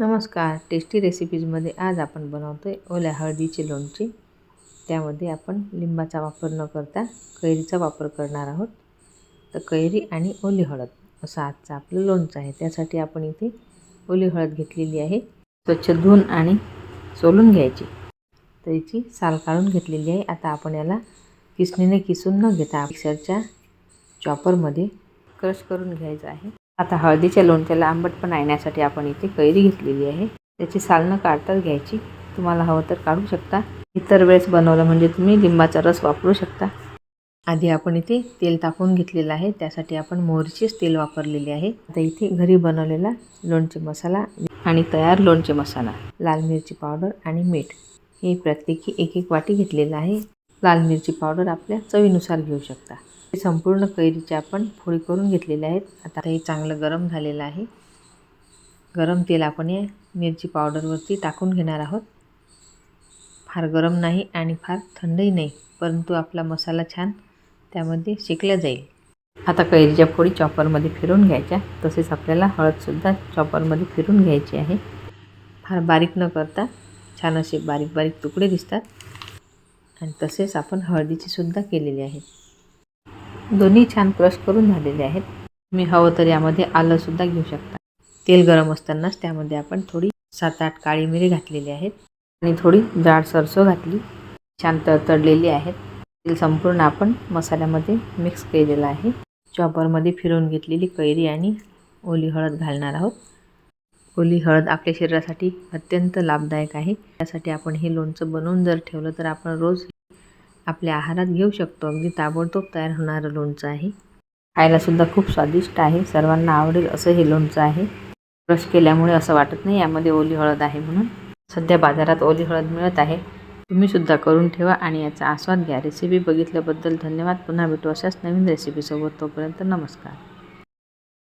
नमस्कार. टेस्टी रेसिपीजमध्ये आज आपण बनवतो आहे ओल्या हळदीचे लोणचे. त्यामध्ये आपण लिंबाचा वापर न करता कैरीचा वापर करणार आहोत. तर कैरी आणि ओली हळद असं आजचं आपलं लोणचं आहे. त्यासाठी आपण इथे ओली हळद घेतलेली आहे. स्वच्छ धुवून आणि सोलून घ्यायची. तर याची साल काढून घेतलेली आहे. आता आपण याला किसणीने किसून न घेता मिक्सरच्या चॉपरमध्ये क्रश करून घ्यायचं आहे. आता हळदीच्या लोणच्याला आंबटपणा येण्यासाठी आपण इथे कैरी घेतलेली आहे. त्याची साल न काढताच घ्यायची. तुम्हाला हवं तर काढू शकता. इतर वेळेस बनवलं म्हणजे तुम्ही लिंबाचा रस वापरू शकता. आधी आपण इथे तेल तापवून घेतलेलं आहे. त्यासाठी आपण मोहरीचेच तेल वापरलेले आहे. आता इथे घरी बनवलेला लोणचे मसाला आणि तयार लोणचे मसाला लाल मिरची पावडर आणि मीठ. हे प्रत्येकी एक एक वाटी घेतलेलं आहे. लाल मिरची पावडर आपल्या चवीनुसार घेऊ शकता. संपूर्ण कैरीचे आपण फोडी करून घेतलेले आहेत. आता हे चांगलं गरम झालेलं आहे. गरम तेल आपण या मिरची पावडरवरती टाकून घेणार आहोत. फार गरम नाही आणि फार थंडही नाही परंतु आपला मसाला छान त्यामध्ये शेकला जाईल. आता कैरीच्या फोडी चॉपरमध्ये फिरून घ्यायच्या. तसेच आपल्याला हळदसुद्धा चॉपरमध्ये फिरून घ्यायची आहे. फार बारीक न करता छान असे बारीक बारीक तुकडे दिसतात. आणि तसेच आपण हळदीचीसुद्धा केलेली आहे. दोन्ही छान क्रश करून झालेले आहेत. तुम्ही हवं तर यामध्ये आलंसुद्धा घेऊ शकता. तेल गरम असतानाच त्यामध्ये आपण थोडी सात आठ काळी मिरी घातलेली आहेत. आणि थोडी जाड सरसो घातली. छान तडतडलेली आहेत. तेल संपूर्ण आपण मसाल्यामध्ये मिक्स केलेलं आहे. चॉपरमध्ये फिरवून घेतलेली कैरी आणि ओली हळद घालणार आहोत. ओली हळद आपल्या शरीरासाठी अत्यंत लाभदायक आहे. त्यासाठी आपण हे लोणचं बनवून जर ठेवलं तर आपण रोज आपल्या आहारात घेऊ शकतो. अगदी ताबडतोब तयार होणारं लोणचं आहे. खायलासुद्धा खूप स्वादिष्ट आहे. सर्वांना आवडेल असं हे लोणचं आहे. ब्रश केल्यामुळे असं वाटत नाही यामध्ये ओली हळद आहे म्हणून. सध्या बाजारात ओली हळद मिळत आहे. तुम्हीसुद्धा करून ठेवा आणि याचा आस्वाद घ्या. रेसिपी बघितल्याबद्दल धन्यवाद. पुन्हा भेटू अशाच नवीन रेसिपीसोबत. तोपर्यंत नमस्कार.